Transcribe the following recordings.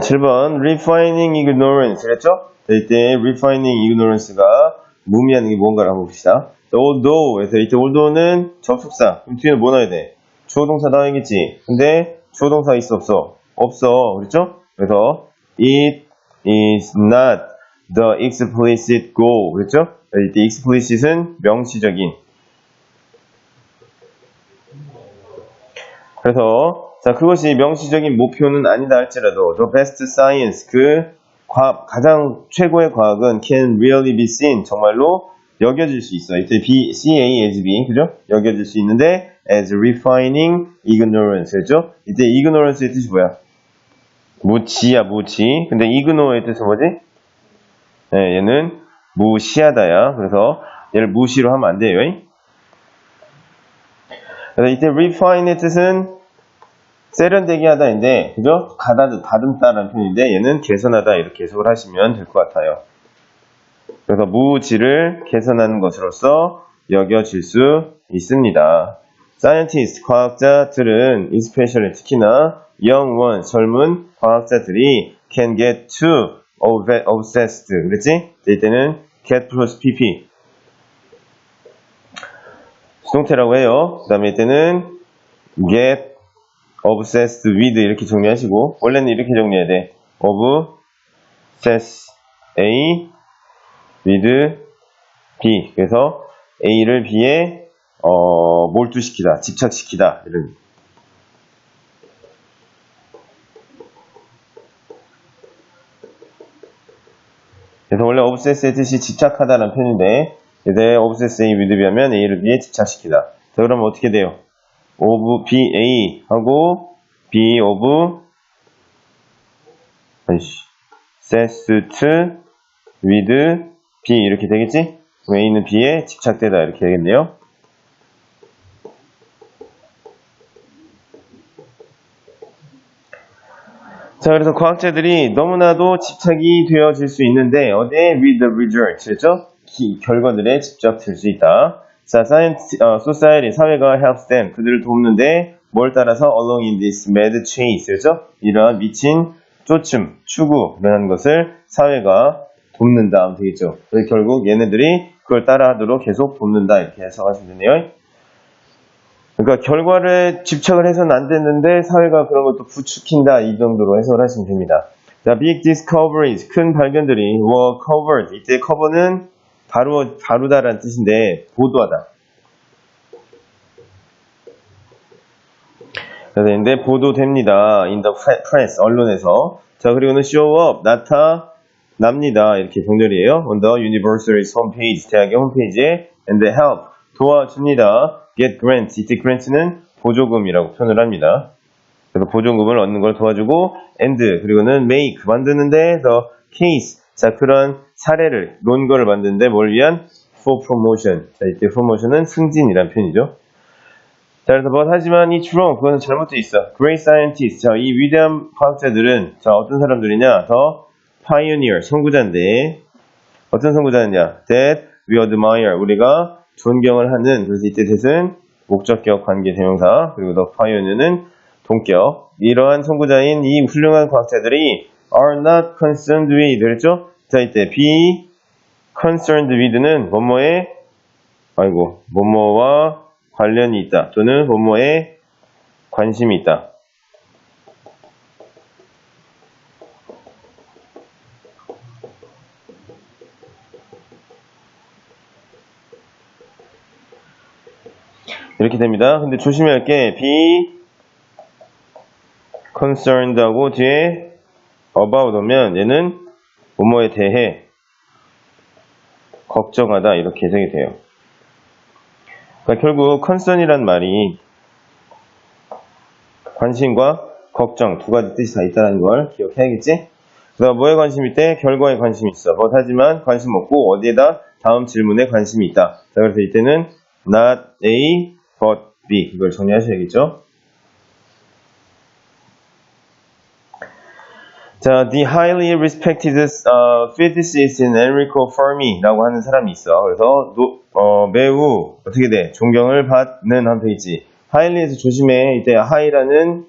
7번 refining ignorance 그랬죠? 자, 이때 refining ignorance가 무미하는 게 뭔가를 한번 봅시다. 자, although 에서 이때 although는 접속사. 그럼 뒤에는 뭐 넣어야 돼? 주어 동사 나와야겠지. 근데 주어 동사 있어 없어? 없어. 그랬죠? 그래서 it is not the explicit goal. 그랬죠? 자, 이때 explicit은 명시적인. 그래서 자 그것이 명시적인 목표는 아니다 할지라도 the best science 그 과- 가장 최고의 과학은 can really be seen 정말로 여겨질 수 있어. 이때 B, C, A, as B 그죠? 여겨질 수 있는데 as refining ignorance 그죠? 이때 ignorance의 뜻이 뭐야? 무지야 무지. 근데 ignore의 뜻은 뭐지? 네, 얘는 무시하다야. 그래서 얘를 무시로 하면 안 돼요. 잉? 그래서 이때 refine의 뜻은 세련되게 하다인데, 그죠? 가다듬, 다듬다라는 표현인데, 얘는 개선하다 이렇게 해석을 하시면 될 것 같아요. 그래서 무지를 개선하는 것으로서 여겨질 수 있습니다. scientist, 과학자들은 especially 특히나 one, 젊은 과학자들이 can get too ob- obsessed. 그랬지? 이때는 get plus pp. 수동태라고 해요. 그 다음에 이때는 get obsessed with 이렇게 정리하시고 원래는 이렇게 정리해야 돼. obsess A with B 그래서 A를 B에 어, 몰두시키다, 집착시키다 이런 그래서 원래 obsess의 뜻이 집착하다는 표현인데 이제 obsess A with B 하면 A를 B에 집착시키다. 자 그러면 어떻게 돼요? Of BA 하고 B of 아이씨 sest with B 이렇게 되겠지? 그럼 A는 B에 집착되다 이렇게 되겠네요. 자, 그래서 과학자들이 너무나도 집착이 되어질 수 있는데, 어디에 with the results, 죠 결과들에 집착될 수 있다. 자, science, 어, society, 사회가 helps them, 그들을 돕는데, 뭘 따라서 along in this mad chase, 죠 이러한 미친 쫓음, 추구라는 것을 사회가 돕는다 하면 되겠죠. 그래서 결국 얘네들이 그걸 따라하도록 계속 돕는다, 이렇게 해석하시면 되네요. 그러니까 결과를 집착을 해서는 안 됐는데 사회가 그런 것도 부추긴다 이 정도로 해석을 하시면 됩니다. 자, big discoveries 큰 발견들이 were covered 이때 cover는 바로 다루다라는 뜻인데 보도하다. 근데 보도됩니다. in the press 언론에서 자 그리고는 show up 나타납니다 이렇게 병렬이에요. on the university's homepage 대학의 홈페이지에 and help 도와줍니다. get grants 이때 grants는 보조금이라고 표현을 합니다. 그래서 보조금을 얻는 걸 도와주고 and 그리고는 make 만드는데 the case 자 그런 사례를 논거를 만드는데 뭘 위한 for promotion. 자 이때 promotion은 승진이란 표현이죠. 자 그래서 but 하지만 it's wrong 그것은 잘못되어 있어. great scientists. 자이 위대한 과학자들은 자 어떤 사람들이냐? 더 pioneer 선구자인데 어떤 선구자느냐? That we admire. 우리가 존경을 하는. 그래서 이때 뜻은 목적격 관계 대명사. 그리고 the pioneer는 동격. 이러한 선구자인 이 훌륭한 과학자들이 are not concerned with 그랬죠? 자 이때 be concerned with는 뭐뭐에 아이고 뭐뭐와 관련이 있다 또는 뭐뭐에 관심이 있다 이렇게 됩니다. 근데 조심해야 할 게 be concerned 하고 뒤에 about 오면 얘는 뭐뭐에 대해 걱정하다 이렇게 해석이 돼요. 그러니까 결국 concern이란 말이 관심과 걱정 두 가지 뜻이 다 있다는 걸 기억해야겠지? 그다음 뭐에 관심이 있대? 결과에 관심이 있어. 뭐 하지만 관심 없고 어디에다 다음 질문에 관심이 있다. 자 그래서 이때는 not A but B 이걸 정리하셔야겠죠. 자, the highly respected uh, physicist Enrico Fermi라고 하는 사람이 있어. 그래서 노- 어, 매우 어떻게 돼? 존경을 받는 한 페이지. highly에서 조심해. 이때 high라는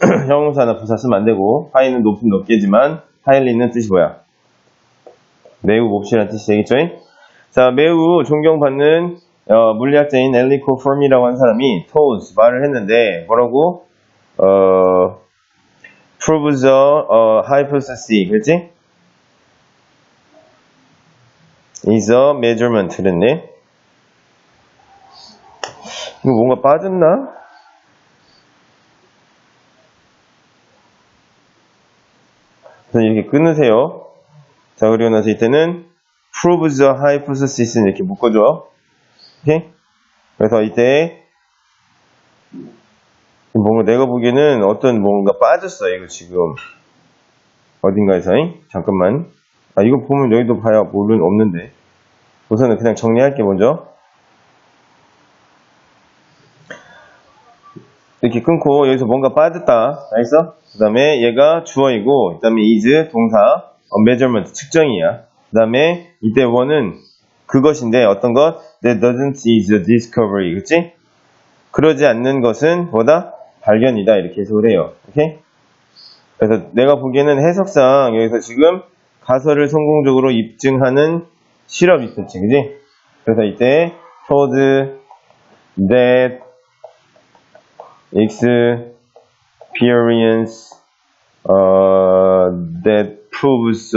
형용사나 부사 쓰면 안 되고 high는 높은 높게지만 highly는 뜻이 뭐야? 매우 몹시란 뜻이 되겠죠? 자, 매우 존경받는 어, 물리학자인 엘리코 폼이라고 한 사람이 told 말을 했는데 뭐라고? 어, proves a 어, hypothesis 그렇지? is a measurement 그랬네. 이거 뭔가 빠졌나? 이렇게 끊으세요. 자, 그리고 나서 이때는 proves a hypothesis는 이렇게 묶어줘. 오케이? 그래서 이때 뭔가 내가 보기에는 어떤 뭔가 빠졌어, 이거 지금. 어딘가에서, 잉? 잠깐만. 아, 이거 보면 여기도 봐야 모르는 없는데. 우선은 그냥 정리할게, 먼저. 이렇게 끊고 여기서 뭔가 빠졌다. 알겠어? 그 다음에 얘가 주어이고, 그 다음에 is 동사, 어, measurement 측정이야. 그 다음에 이때 원은 그것인데 어떤 것? That doesn't is a discovery. 그치? 그러지 않는 것은 뭐다? 발견이다. 이렇게 해석을 해요. 오케이? 그래서 내가 보기에는 해석상 여기서 지금 가설을 성공적으로 입증하는 실험이 있었지. 그지? 그래서 이때 told that experience uh, that proves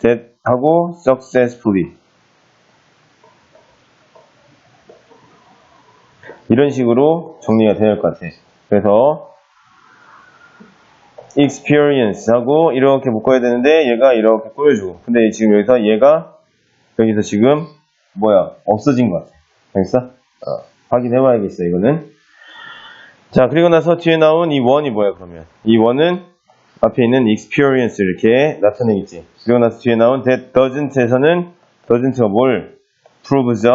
that 하고 successfully 이런 식으로 정리가 되어야 할 것 같아. 그래서 experience 하고 이렇게 묶어야 되는데 얘가 이렇게 꼬여주고 근데 지금 여기서 얘가 여기서 지금 뭐야 없어진 것 같아. 알겠어? 어, 확인해 봐야겠어 이거는. 자 그리고 나서 뒤에 나온 이 원이 뭐야 그러면 이 원은 앞에 있는 experience 이렇게 나타내겠지. 그리고 나서 뒤에 나온 that doesn't에서는 doesn't가 뭘 proves a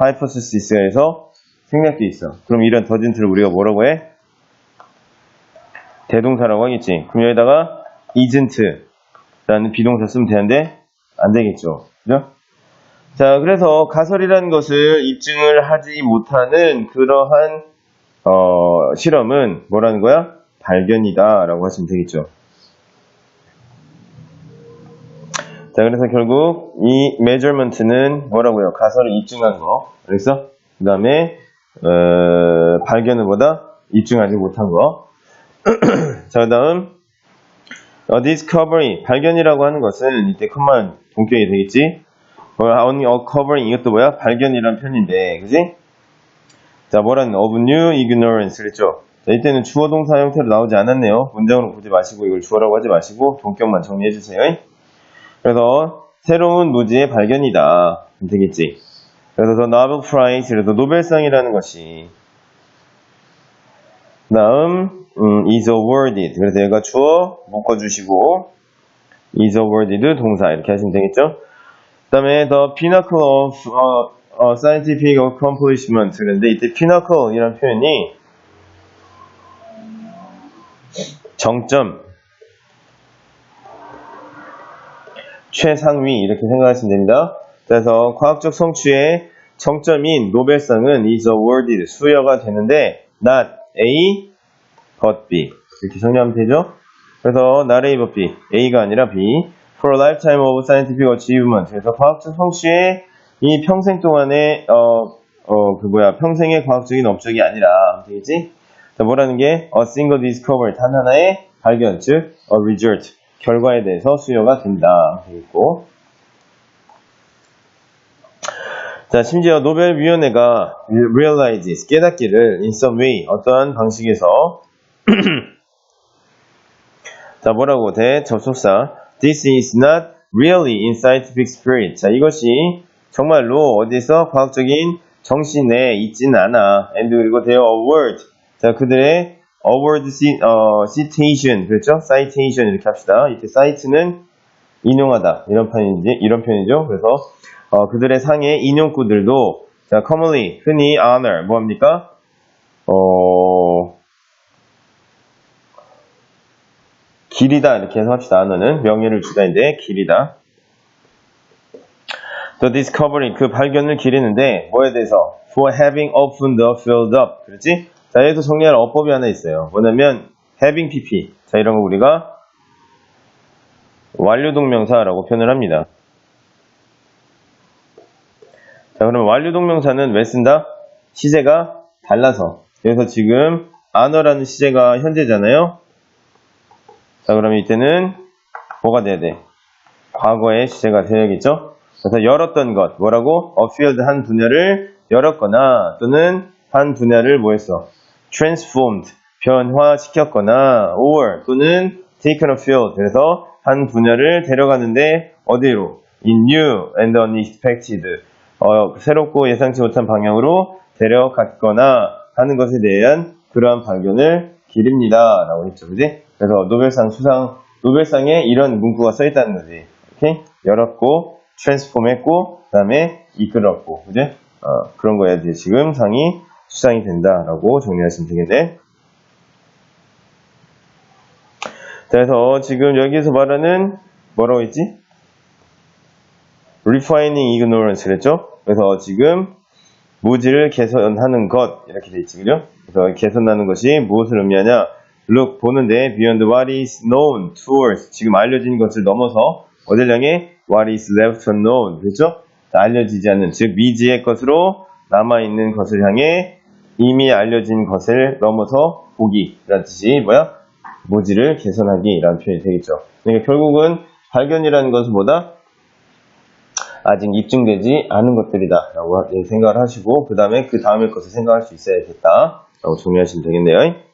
hypothesis에서 생략돼 있어. 그럼 이런 doesn't를 우리가 뭐라고 해? 대동사라고 하겠지. 그럼 여기다가 isn't 라는 비동사 쓰면 되는데 안 되겠죠. 그죠? 자, 그래서 가설이라는 것을 입증을 하지 못하는 그러한 어, 실험은 뭐라는 거야? 발견이다 라고 하시면 되겠죠. 자, 그래서 결국 이 measurement는 뭐라고요? 가설을 입증한 거. 그래서 그 다음에 어, 발견은 뭐다? 입증하지 못한 거. 자, 그 다음 어, discovery, 발견이라고 하는 것은 이때 컴만 동격이 되겠지? 어, only uncovering 이것도 뭐야? 발견이란 편인데, 그지? 자, 뭐라는 of new ignorance 그랬죠? 자, 이때는 주어 동사 형태로 나오지 않았네요. 문장으로 보지 마시고 이걸 주어라고 하지 마시고 동격만 정리해 주세요. 그래서 새로운 무지의 발견이다. 되겠지? 그래서 더 Prize, 그래서 노벨상이라는 것이 다음 음, is awarded. 그래서 얘가 주어 묶어주시고 is awarded 동사 이렇게 하시면 되겠죠? 그 다음에 the pinnacle of 어, 어, scientific accomplishment. 그런데 이때 pinnacle 이란 표현이 정점, 최상위 이렇게 생각하시면 됩니다. 그래서 과학적 성취의 정점인 노벨상은 is awarded 수여가 되는데 not A but B 이렇게 정리하면 되죠. 그래서 not A but B A가 아니라 B for a lifetime of scientific achievement. 그래서 과학적 성취의 이 평생 동안의 어, 어, 그 뭐야 평생의 과학적인 업적이 아니라. 되겠지? 자, 뭐라는 게? a single discovery. 단 하나의 발견. 즉 a result. 결과에 대해서 수여가 된다. 되겠고 자 심지어 노벨위원회가 realizes 깨닫기를 in some way 어떠한 방식에서 자 뭐라고 돼 접속사 this is not really in scientific spirit 자 이것이 정말로 어디서 과학적인 정신에 있지는 않아 and 그리고 their award 자 그들의 award 어, citation 그렇죠 citation 이렇게 합시다 이때 cite는 인용하다. 이런 편인지 이런 편이죠. 그래서 어, 그들의 상의 인용구들도 자 commonly 흔히 honor 뭐합니까? 어 길이다. 이렇게 해서 합시다. honor는 명예를 주다인데 길이다. The discovery 그 발견을 기리는데 뭐에 대해서? For having opened the field up. 그렇지? 자 여기서 정리할 어법이 하나 있어요. 뭐냐면 having pp. 자, 이런 거 우리가 완료동명사라고 표현을 합니다. 자, 그럼 완료동명사는 왜 쓴다? 시제가 달라서. 그래서 지금 an어라는 시제가 현재잖아요. 자, 그러면 이때는 뭐가 돼야 돼? 과거의 시제가 되어야겠죠? 그래서 열었던 것, 뭐라고? a field 한 분야를 열었거나 또는 한 분야를 뭐 했어? transformed, 변화시켰거나 or 또는 taken a field, 그래서 한 분야를 데려가는데 어디로? in new and unexpected, 어, 새롭고 예상치 못한 방향으로 데려갔거나 하는 것에 대한 그러한 발견을 기립니다. 라고 했죠. 그지? 그래서 노벨상 수상, 노벨상에 이런 문구가 써 있다는 거지. 오케이? 열었고, 트랜스폼 했고, 그 다음에 이끌었고, 그지? 어, 그런 거에 대해 지금 상이 수상이 된다라고 정리하시면 되겠네. 자, 그래서 지금 여기서 말하는 뭐라고 했지? refining ignorance 그랬죠? 그래서 지금 무지를 개선하는 것 이렇게 돼 있지, 그죠? 그래서 개선하는 것이 무엇을 의미하냐? look 보는데 beyond what is known towards 지금 알려진 것을 넘어서 어딜 향해 what is left unknown 그렇죠? 알려지지 않는 즉 미지의 것으로 남아 있는 것을 향해 이미 알려진 것을 넘어서 보기라는 뜻이 뭐야? 무지를 개선하기 라는 표현이 되겠죠. 그러니까 결국은 발견이라는 것은 뭐다? 아직 입증되지 않은 것들이다 라고 생각을 하시고 그 다음에 그 다음의 것을 생각할 수 있어야겠다 라고 정리하시면 되겠네요.